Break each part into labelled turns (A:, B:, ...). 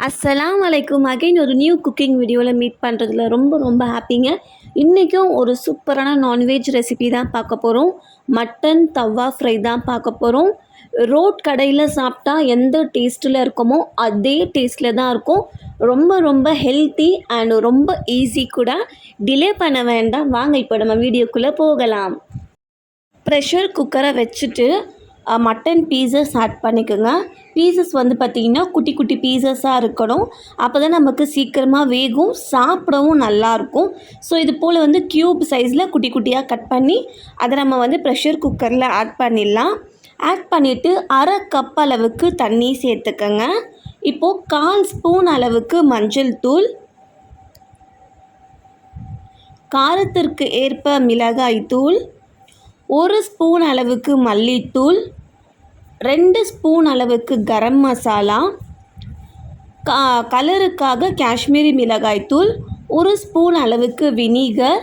A: அஸ்லாம் வலைக்கும் அகைன் ஒரு நியூ குக்கிங் வீடியோவில் மீட் பண்ணுறதுல ரொம்ப ரொம்ப ஹாப்பிங்க இன்றைக்கும் ஒரு சூப்பரான நான்வெஜ் ரெசிபி தான் பார்க்க போகிறோம் மட்டன் தவா ஃப்ரை தான் பார்க்க போகிறோம் ரோட் கடையில் சாப்பிட்டா எந்த டேஸ்ட்டில் இருக்குமோ அதே டேஸ்ட்டில் தான் இருக்கும். ரொம்ப ரொம்ப ஹெல்த்தி அண்ட் ரொம்ப ஈஸி கூட டிலே பண்ண வேண்டாம். வாங்க இப்போ நம்ம வீடியோக்குள்ளே போகலாம். ப்ரெஷர் குக்கரை வச்சுட்டு மட்டன் பீசஸ் ஆட் பண்ணிக்கோங்க. பீசஸ் வந்து பார்த்திங்கன்னா குட்டி குட்டி பீசஸாக இருக்கணும். அப்போ தான் நமக்கு சீக்கிரமாக வேகும் சாப்பிடவும் நல்லாயிருக்கும் ஸோ இது போல் வந்து க்யூப் சைஸில் குட்டி குட்டியாக கட் பண்ணி அதை நம்ம வந்து ப்ரெஷர் குக்கரில் ஆட் பண்ணிடலாம். ஆட் பண்ணிவிட்டு அரை கப் அளவுக்கு தண்ணி சேர்த்துக்கோங்க. இப்போது கால் ஸ்பூன் அளவுக்கு மஞ்சள் தூள். காரத்திற்கு ஏற்ப மிளகாய் தூள். ஒரு ஸ்பூன் அளவுக்கு மல்லித்தூள் ரெண்டு ஸ்பூன் அளவுக்கு கரம் மசாலா கா கலருக்காக காஷ்மீரி மிளகாய் தூள் ஒரு ஸ்பூன் அளவுக்கு வினிகர்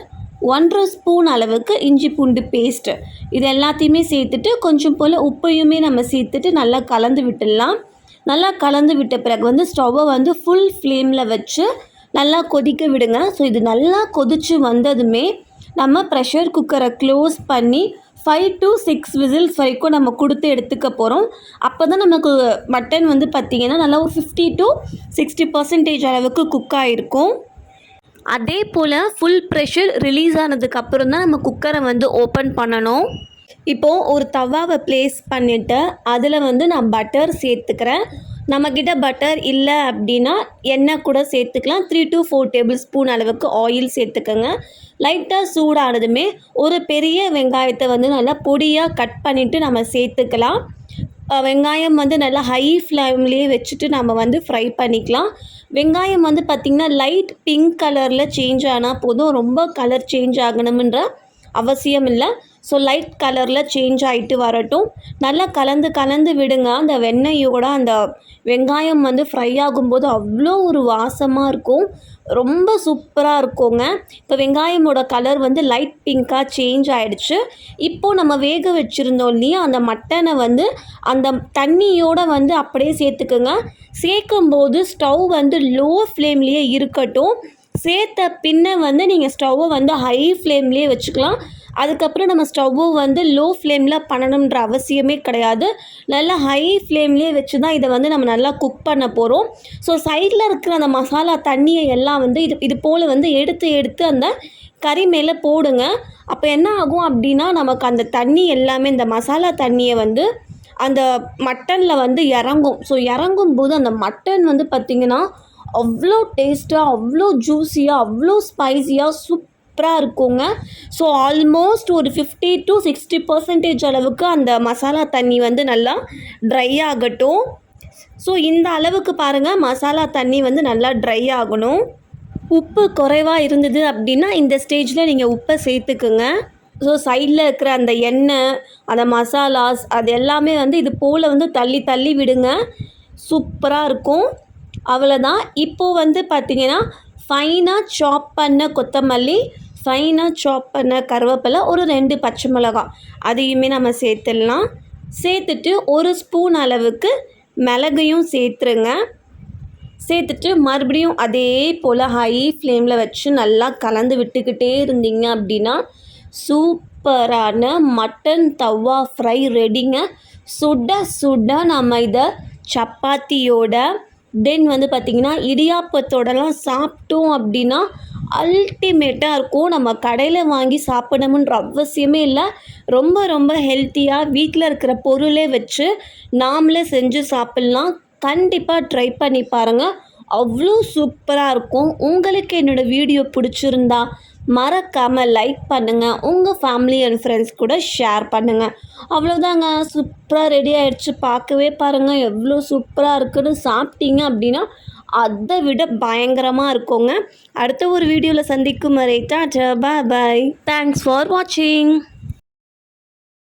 A: ஒன்றரை ஸ்பூன் அளவுக்கு இஞ்சி பூண்டு பேஸ்ட்டு இது எல்லாத்தையுமே சேர்த்துட்டு கொஞ்சம் போல் உப்பையுமே நம்ம சேர்த்துட்டு நல்லா கலந்து விட்டுடலாம். நல்லா கலந்து விட்ட பிறகு வந்து ஸ்டவ்வை வந்து ஃபுல் ஃப்ளேமில் வச்சு நல்லா கொதிக்க விடுங்க. ஸோ இது நல்லா கொதிச்சு வந்ததுமே நம்ம ப்ரெஷர் குக்கரை க்ளோஸ் பண்ணி ஃபைவ் டு சிக்ஸ் விசில்ஸ் வரைக்கும் நம்ம கொடுத்து எடுத்துக்க போகிறோம் அப்போ தான் நமக்கு மட்டன் வந்து பார்த்திங்கன்னா நல்லா ஒரு ஃபிஃப்டி டு சிக்ஸ்டி பர்சன்டேஜ் அளவுக்கு குக் ஆகிருக்கும் அதே போல் ஃபுல் ப்ரெஷர் ரிலீஸ் ஆனதுக்கப்புறம் தான் நம்ம குக்கரை வந்து ஓப்பன் பண்ணணும். இப்போது ஒரு தவாவை ப்ளேஸ் பண்ணிவிட்டு அதில் வந்து நான் பட்டர் சேர்த்துக்கிறேன். நம்மக்கிட்ட பட்டர் இல்லை அப்படின்னா எண்ணெய் கூட சேர்த்துக்கலாம். Three to four tablespoon அளவுக்கு ஆயில் சேர்த்துக்கோங்க. லைட்டாக சூடானதுமே ஒரு பெரிய வெங்காயத்தை வந்து நல்லா பொடியாக கட் பண்ணிவிட்டு நம்ம சேர்த்துக்கலாம். வெங்காயம் வந்து நல்லா ஹை ஃப்ளேம்லேயே வச்சுட்டு நம்ம வந்து ஃப்ரை பண்ணிக்கலாம். வெங்காயம் வந்து பார்த்திங்கன்னா லைட் பிங்க் கலரில் சேஞ்ச் ஆனால் போதும். ரொம்ப கலர் சேஞ்ச் ஆகணும்ன்ற அவசியம் இல்லை. ஸோ லைட் கலரில் சேஞ்ச் ஆகிட்டு வரட்டும். நல்லா கலந்து கலந்து விடுங்க. அந்த வெண்ணெயோட அந்த வெங்காயம் வந்து ஃப்ரை ஆகும்போது அவ்வளோ ஒரு வாசமாக இருக்கும். ரொம்ப சூப்பராக இருக்குங்க. இப்போ வெங்காயமோட கலர் வந்து லைட் பிங்க்காக சேஞ்ச் ஆகிடுச்சு இப்போது நம்ம வேக வச்சுருந்தோம் இல்லையா? அந்த மட்டனை வந்து அந்த தண்ணியோட வந்து அப்படியே சேர்த்துக்குங்க. சேர்க்கும்போது ஸ்டவ் வந்து லோ ஃப்ளேம்லேயே இருக்கட்டும். சேர்த்த பின்ன வந்து நீங்கள் ஸ்டவ்வை வந்து ஹை ஃப்ளேம்லேயே வச்சுக்கலாம். அதுக்கப்புறம் நம்ம ஸ்டவ்வை வந்து லோ ஃப்ளேமில் பண்ணணுன்ற அவசியமே கிடையாது. நல்லா ஹை ஃப்ளேம்லேயே வச்சு தான் இதை வந்து நம்ம நல்லா குக் பண்ண போகிறோம் ஸோ சைடில் இருக்கிற அந்த மசாலா தண்ணியை எல்லாம் வந்து இது இது போல் வந்து எடுத்து எடுத்து அந்த கறி மேலே போடுங்க. அப்போ என்ன ஆகும் அப்படின்னா நமக்கு அந்த தண்ணி எல்லாமே இந்த மசாலா தண்ணியை வந்து அந்த மட்டனில் வந்து இறங்கும். ஸோ இறங்கும் போது அந்த மட்டன் வந்து பார்த்திங்கன்னா அவ்வளோ டேஸ்ட்டாக அவ்வளோ ஜூஸியாக அவ்வளோ ஸ்பைஸியாக சூப்பராக இருக்குங்க. ஸோ ஆல்மோஸ்ட் ஒரு ஃபிஃப்டி டு சிக்ஸ்டி பர்சன்டேஜ் அளவுக்கு அந்த மசாலா தண்ணி வந்து நல்லா ட்ரை ஆகட்டும். ஸோ இந்த அளவுக்கு பாருங்கள் மசாலா தண்ணி வந்து நல்லா ட்ரை ஆகணும். உப்பு குறைவாக இருந்தது அப்படின்னா இந்த ஸ்டேஜில் நீங்கள் உப்பை சேர்த்துக்குங்க. ஸோ சைடில் இருக்கிற அந்த எண்ணெய் அந்த மசாலாஸ் அது எல்லாமே வந்து இது போல் வந்து தள்ளி தள்ளி விடுங்க. சூப்பராக இருக்கும். அவ்வளோதான் இப்போது வந்து பார்த்திங்கன்னா ஃபைனாக சாப் பண்ண கொத்தமல்லி ஃபைனாக சாப் பண்ண கருவேப்பிலை ஒரு ரெண்டு பச்சை மிளகாய் அதையுமே நம்ம சேர்த்துடலாம். சேர்த்துட்டு ஒரு ஸ்பூன் அளவுக்கு மிளகையும் சேர்த்துருங்க. சேர்த்துட்டு மறுபடியும் அதே போல் ஹை ஃப்ளேமில் வச்சு நல்லா கலந்து விட்டுக்கிட்டே இருந்தீங்க அப்படின்னா சூப்பரான மட்டன் தவா ஃப்ரை ரெடிங்க சுட சுட நம்ம இதை சப்பாத்தியோட தென் வந்து பார்த்திங்கன்னா இடியாப்பத்தோடலாம் சாப்பிட்டோம் அப்படின்னா அல்டிமேட்டாக இருக்கும். நம்ம கடையில் வாங்கி சாப்பிடணுன்ற அவசியமே இல்லை. ரொம்ப ரொம்ப ஹெல்த்தியாக வீட்டில் இருக்கிற பொருளே வச்சு நாமளே செஞ்சு சாப்பிட்லாம். கண்டிப்பாக ட்ரை பண்ணி பாருங்கள் அவ்வளோ சூப்பராக இருக்கும். உங்களுக்கு என்னோடய வீடியோ பிடிச்சிருந்தா மறக்காமல் லைக் பண்ணுங்கள் உங்கள் ஃபேமிலி அண்ட் ஃப்ரெண்ட்ஸ் கூட ஷேர் பண்ணுங்கள் அவ்வளோதாங்க சூப்பராக ரெடி ஆகிடுச்சு பார்க்கவே பாருங்கள் எவ்வளோ சூப்பராக இருக்குன்னு சாப்பிட்டீங்க அப்படின்னா அதை விட பயங்கரமாக இருக்குங்க. அடுத்த ஒரு வீடியோவில் சந்திக்கும் வரை டாட்டா பாய். தேங்க்ஸ் ஃபார் வாட்சிங்